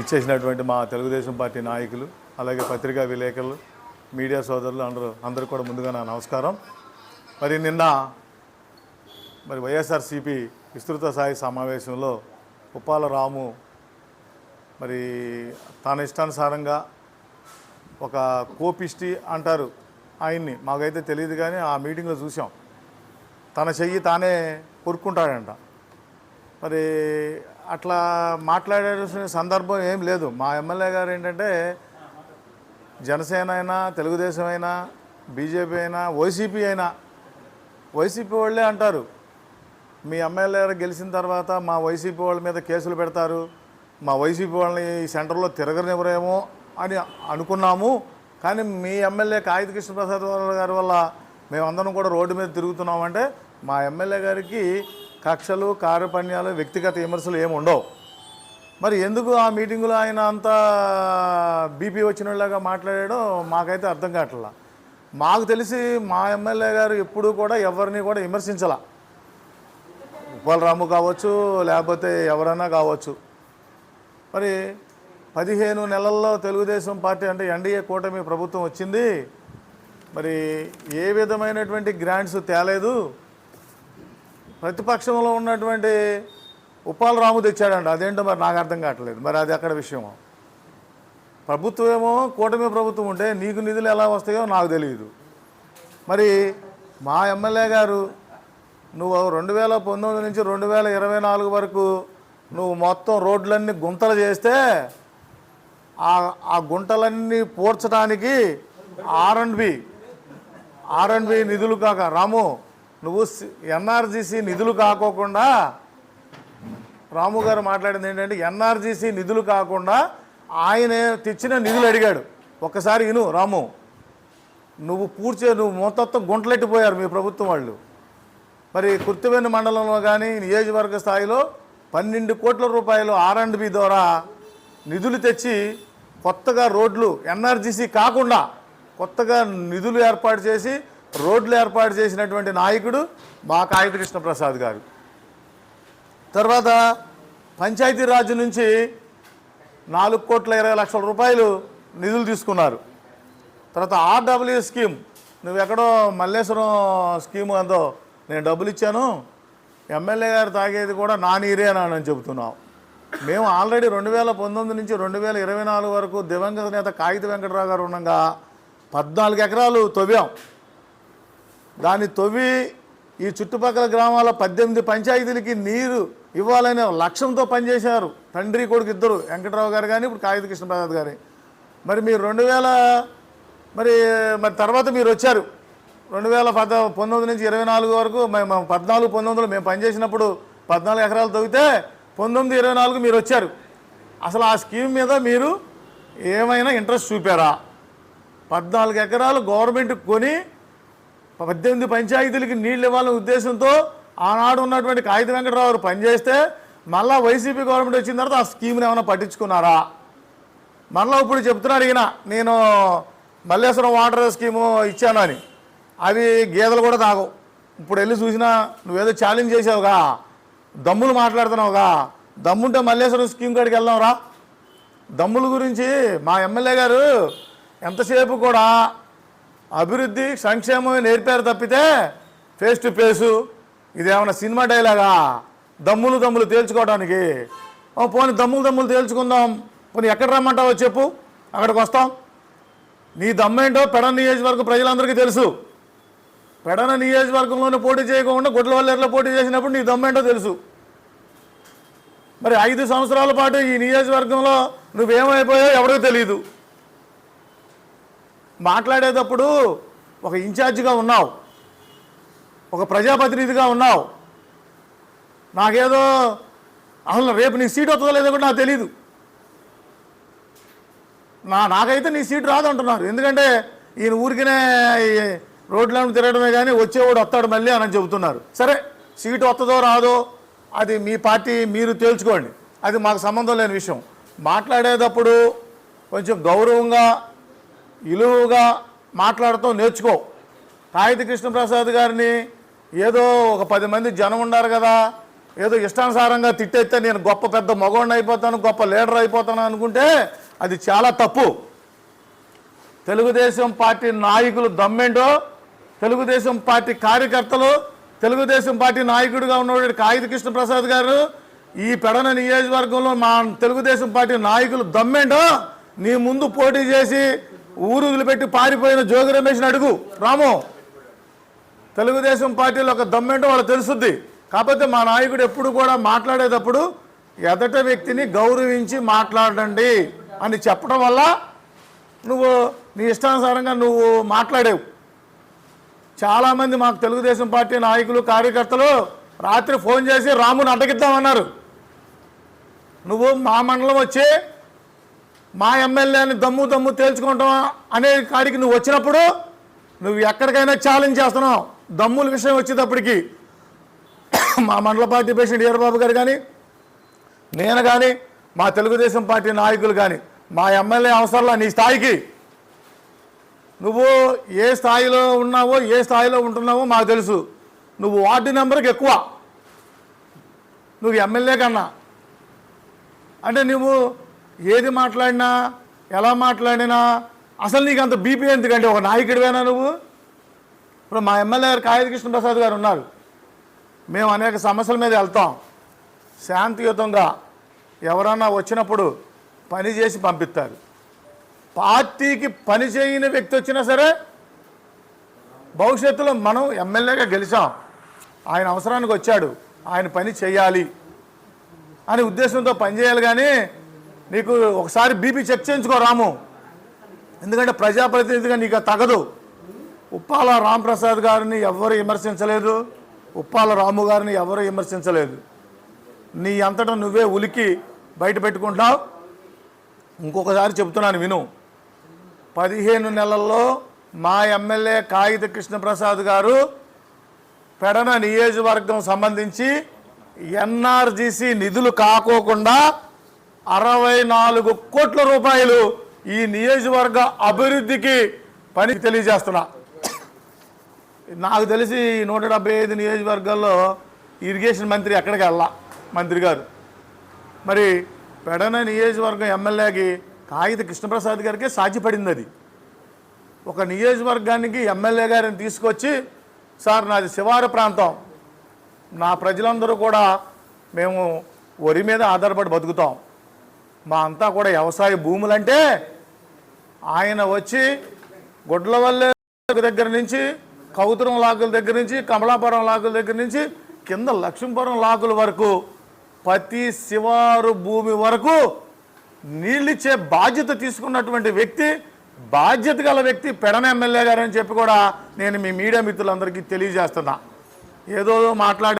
ఇచ్చేసినటువంటి మా తెలుగుదేశం పార్టీ నాయకులు అలాగే పత్రికా విలేకరులు మీడియా సోదరులు అందరూ అందరూ కూడా ముందుగా నా నమస్కారం. మరి నిన్న మరి వైఎస్ఆర్సీపీ విస్తృత స్థాయి సమావేశంలో ఉప్పాల రాము మరి తన ఇష్టానుసారంగా ఒక కోపిష్టి అంటారు ఆయన్ని. మాకైతే తెలియదు కానీ ఆ మీటింగ్లో చూసాం తన చెయ్యి తానే కొరుక్కుంటాడంట. మరి అట్లా మాట్లాడాల్సిన సందర్భం ఏం లేదు. మా ఎమ్మెల్యే గారు ఏంటంటే జనసేన అయినా తెలుగుదేశం అయినా బీజేపీ అయినా వైసీపీ అయినా వైసీపీ వాళ్ళే అంటారు. మీ ఎమ్మెల్యే గారు గెలిచిన తర్వాత మా వైసీపీ వాళ్ళ మీద కేసులు పెడతారు. మా వైసీపీ వాళ్ళని ఈ సెంటర్లో తిరగనివ్వరేమో అని అనుకున్నాము. కానీ మీ ఎమ్మెల్యే కాగిత కృష్ణప్రసాద్ గారి వల్ల మేమందరం కూడా రోడ్డు మీద తిరుగుతున్నామంటే మా ఎమ్మెల్యే గారికి కక్షలు కార్యపణ్యాలు వ్యక్తిగత విమర్శలు ఏమి ఉండవు. మరి ఎందుకు ఆ మీటింగులో ఆయన అంత బీపీ వచ్చినలాగా మాట్లాడాడో మాకైతే అర్థం కావట్లా. మాకు తెలిసి మా ఎమ్మెల్యే గారు ఎప్పుడూ కూడా ఎవరిని కూడా విమర్శించాల. ఉప్పలరాము కావచ్చు లేకపోతే ఎవరైనా కావచ్చు. మరి పదిహేను నెలల్లో తెలుగుదేశం పార్టీ అంటే ఎన్డీఏ కూటమి ప్రభుత్వం వచ్చింది. మరి ఏ విధమైనటువంటి గ్రాంట్స్ తేలేదు. ప్రతిపక్షంలో ఉన్నటువంటి ఉప్పాల రాము తెచ్చాడంట. అదేంటో మరి నాకు అర్థం కావట్లేదు. మరి అది అక్కడ విషయం ప్రభుత్వం ఏమో కూటమి ప్రభుత్వం ఉంటే నీకు నిధులు ఎలా వస్తాయో నాకు తెలియదు మరి మా ఎమ్మెల్యే గారు నువ్వు రెండు వేల పంతొమ్మిది నుంచి రెండు వేల ఇరవై నాలుగు వరకు నువ్వు మొత్తం రోడ్లన్నీ గుంతలు చేస్తే ఆ గుంటలన్నీ పూడ్చడానికి R and B R and B నిధులు కాక రాము నువ్వు ఎన్ఆర్జీసీ నిధులు కాకోకుండా రాము గారు మాట్లాడింది ఏంటంటే ఎన్ఆర్జీసీ నిధులు కాకుండా ఆయన తెచ్చిన నిధులు అడిగాడు. ఒక్కసారి విను రాము నువ్వు పూడ్చే నువ్వు మొత్తం గుంటలెట్టిపోయారు మీ ప్రభుత్వం వాళ్ళు. మరి కుర్తివెన్ను మండలంలో కానీ నియోజకవర్గ స్థాయిలో పన్నెండు కోట్ల రూపాయలు ఆర్ అండ్ బి ద్వారా నిధులు తెచ్చి కొత్తగా రోడ్లు ఎన్ఆర్జీసీ కాకుండా కొత్తగా నిధులు ఏర్పాటు చేసి రోడ్లు ఏర్పాటు చేసినటువంటి నాయకుడు మా కాగిత కృష్ణప్రసాద్ గారు. తర్వాత పంచాయతీరాజ్ నుంచి నాలుగు కోట్ల ఇరవై లక్షల రూపాయలు నిధులు తీసుకున్నారు. తర్వాత ఆర్డబ్ల్యూ స్కీమ్ నువ్వు ఎక్కడో మల్లేశ్వరం స్కీమ్ అందో నేను డబ్బులు ఇచ్చాను ఎమ్మెల్యే గారు తాగేది కూడా నా నీరే అని చెబుతున్నావు మేము ఆల్రెడీ రెండు వేల పంతొమ్మిది నుంచి రెండు వేల ఇరవై నాలుగు వరకు దివంగత నేత కాగిత వెంకటరావు గారు ఉండగా పద్నాలుగు ఎకరాలు తవ్వాం. దాన్ని తవ్వి ఈ చుట్టుపక్కల గ్రామాల పద్దెనిమిది పంచాయతీలకి నీరు ఇవ్వాలనే లక్ష్యంతో పనిచేశారు. తండ్రి కొడుకు ఇద్దరు వెంకటరావు గారు కానీ ఇప్పుడు కాగిత కృష్ణ ప్రసాద్ గారి. మరి మీరు రెండు వేల మరి మరి తర్వాత మీరు వచ్చారు. రెండు వేల పద పంతొమ్మిది నుంచి ఇరవై నాలుగు వరకు మేము పద్నాలుగు పంతొమ్మిదిలో మేము పనిచేసినప్పుడు పద్నాలుగు ఎకరాలు తవ్వితే పంతొమ్మిది ఇరవై నాలుగు మీరు వచ్చారు. అసలు ఆ స్కీమ్ మీద మీరు ఏమైనా ఇంట్రెస్ట్ చూపారా? పద్నాలుగు ఎకరాలు గవర్నమెంట్ కొని పద్దెనిమిది పంచాయతీలకి నీళ్ళు ఇవ్వాలనే ఉద్దేశంతో ఆనాడు ఉన్నటువంటి కాగిత వెంకటరావు గారు పనిచేస్తే మళ్ళా వైసీపీ గవర్నమెంట్ వచ్చిన తర్వాత ఆ స్కీమ్ని ఏమైనా పట్టించుకున్నారా? మళ్ళీ ఇప్పుడు చెప్తున్నారు ఈయన నేను మల్లేశ్వరం వాటర్ స్కీము ఇచ్చాను అని. అవి గేదెలు కూడా తాగవు. ఇప్పుడు వెళ్ళి చూసినా నువ్వేదో ఛాలెంజ్ చేసావుగా దమ్ములు మాట్లాడుతున్నావుగా దమ్ముంటే మల్లేశ్వరం స్కీమ్ కాడికి వెళ్దాంరా? దమ్ముల గురించి మా ఎమ్మెల్యే గారు ఎంతసేపు కూడా అభివృద్ధి సంక్షేమం నేర్పారు తప్పితే ఫేస్ టు ఫేసు ఇదేమన్నా సినిమా డైలాగా? దమ్ములు దమ్ములు తేల్చుకోవడానికి ఓ పోనీ దమ్ములు దమ్ములు తేల్చుకుందాం. పోనీ ఎక్కడ రమ్మంటావో చెప్పు. అక్కడికి వస్తాం. నీ దమ్మేంటో పెడ నియోజకవర్గం ప్రజలందరికీ తెలుసు. పెడన నియోజకవర్గంలోనే పోటీ చేయకుండా గుడ్లవల్లేరులో పోటీ చేసినప్పుడు నీ దమ్మేంటో తెలుసు. మరి ఐదు సంవత్సరాల పాటు ఈ నియోజకవర్గంలో నువ్వేమైపోయావు ఎవరికీ తెలియదు మాట్లాడేటప్పుడు ఒక ఇన్ఛార్జిగా ఉన్నావు. ఒక ప్రజాప్రతినిధిగా ఉన్నావు. నాకేదో అసలు రేపు నీ సీట్ వస్తుందో లేదో కూడా నాకు తెలీదు. నా నాకైతే నీ సీట్ రాదు అంటున్నారు ఎందుకంటే ఈయన ఊరికినే రోడ్లను తిరగడమే కానీ వచ్చేవాడు వస్తాడు మళ్ళీ అని చెబుతున్నారు. సరే సీటు వస్తుందో రాదో అది మీ పార్టీ మీరు తేల్చుకోండి. అది మాకు సంబంధం లేని విషయం. మాట్లాడేటప్పుడు కొంచెం గౌరవంగా ఇలువుగా మాట్లాడుతూ నేర్చుకో. కాగిత కృష్ణప్రసాద్ గారిని ఏదో ఒక పది మంది జనం ఉన్నారు కదా ఏదో ఇష్టానుసారంగా తిట్టేస్తే నేను గొప్ప పెద్ద మగవాడిని అయిపోతాను గొప్ప లీడర్ అయిపోతాను అనుకుంటే అది చాలా తప్పు. తెలుగుదేశం పార్టీ నాయకులు దమ్మెండో తెలుగుదేశం పార్టీ కార్యకర్తలు తెలుగుదేశం పార్టీ నాయకుడిగా ఉన్నవాడు కాగిత కృష్ణప్రసాద్ గారు ఈ పెడన నియోజకవర్గంలో మా తెలుగుదేశం పార్టీ నాయకులు దమ్మెండో నీ ముందు పోటీ చేసి ఊరు వదిలిపెట్టి పారిపోయిన జోగి రమేష్ని అడుగు. రాము తెలుగుదేశం పార్టీలో ఒక దమ్మేంటో వాళ్ళు తెలుసుద్ది. కాకపోతే మా నాయకుడు ఎప్పుడు కూడా మాట్లాడేటప్పుడు ఎదట వ్యక్తిని గౌరవించి మాట్లాడండి అని చెప్పడం వల్ల నువ్వు నీ ఇష్టానుసారంగా నువ్వు మాట్లాడేవు. చాలామంది మాకు తెలుగుదేశం పార్టీ నాయకులు కార్యకర్తలు రాత్రి ఫోన్ చేసి రాముని అడ్డగిద్దామన్నారు. నువ్వు మా మండలం వచ్చి మా ఎమ్మెల్యేని దమ్ము దమ్ము తేల్చుకుంటాం అనే కాడికి నువ్వు వచ్చినప్పుడు నువ్వు ఎక్కడికైనా ఛాలెంజ్ చేస్తున్నావు. దమ్ముల విషయం వచ్చేటప్పటికి మా మండల పార్టీ ప్రెసిడెంట్ ఈరబాబు గారు కానీ నేను కానీ మా తెలుగుదేశం పార్టీ నాయకులు కానీ మా ఎమ్మెల్యే అవసరంలా నీ స్థాయికి. నువ్వు ఏ స్థాయిలో ఉన్నావో ఏ స్థాయిలో ఉంటున్నావో మాకు తెలుసు. నువ్వు వార్డు నెంబర్కి ఎక్కువ. నువ్వు ఎమ్మెల్యే కన్నా. అంటే నువ్వు ఏది మాట్లాడినా ఎలా మాట్లాడినా అసలు నీకు అంత బీపీ ఎందుకంటే ఒక నాయకుడివేనా నువ్వు? ఇప్పుడు మా ఎమ్మెల్యే గారు కాగిత కృష్ణప్రసాద్ గారు ఉన్నారు. మేము అనేక సమస్యల మీద వెళ్తాం. శాంతియుతంగా ఎవరన్నా వచ్చినప్పుడు పని చేసి పంపిస్తారు. పార్టీకి పని చేయని వ్యక్తి వచ్చినా సరే భవిష్యత్తులో మనం ఎమ్మెల్యేగా గెలిచాం. ఆయన అవసరానికి వచ్చాడు. ఆయన పని చేయాలి అనే ఉద్దేశంతో పనిచేయాలి కానీ నీకు ఒకసారి బీపీ చెక్ చేయించుకో రాము. ఎందుకంటే ప్రజాప్రతినిధిగా నీకు తగదు. ఉప్పాల రాంప్రసాద్ గారిని ఎవరు విమర్శించలేదు. ఉప్పాల రాము గారిని ఎవరు విమర్శించలేదు. నీ అంతటా నువ్వే ఉలికి బయట పెట్టుకుంటావు ఇంకొకసారి చెప్తున్నాను విను. పదిహేను నెలల్లో మా ఎమ్మెల్యే కాగిత కృష్ణప్రసాద్ గారు పెడన నియోజకవర్గం సంబంధించి ఎన్ఆర్జీసీ నిధులు కాకోకుండా అరవై నాలుగు కోట్ల రూపాయలు ఈ నియోజకవర్గ అభివృద్ధికి పని తెలియజేస్తున్నా. నాకు తెలిసి నూట డెబ్బై ఐదు నియోజకవర్గాల్లో ఇరిగేషన్ మంత్రి ఎక్కడికి వెళ్ళా మంత్రి గారు. మరి పెడన నియోజకవర్గం ఎమ్మెల్యేకి కాగిత కృష్ణప్రసాద్ గారికి సాధ్యపడింది అది. ఒక నియోజకవర్గానికి ఎమ్మెల్యే గారిని తీసుకొచ్చి సార్ నాది శివారు ప్రాంతం. నా ప్రజలందరూ కూడా మేము వరి మీద ఆధారపడి బతుకుతాం. మా అంతా కూడా వ్యవసాయ భూములంటే ఆయన వచ్చి గుడ్లవల్లే దగ్గర నుంచి కౌతురం లాకుల దగ్గర నుంచి కమలాపురం లాకుల దగ్గర నుంచి కింద లక్ష్మీపురం లాకుల వరకు ప్రతి శివారు భూమి వరకు నీళ్ళిచ్చే బాధ్యత తీసుకున్నటువంటి వ్యక్తి బాధ్యత గల వ్యక్తి పెడన ఎమ్మెల్యే గారు అని చెప్పి కూడా నేను మీ మీడియా మిత్రులందరికీ తెలియజేస్తున్నా. ఏదో మాట్లాడి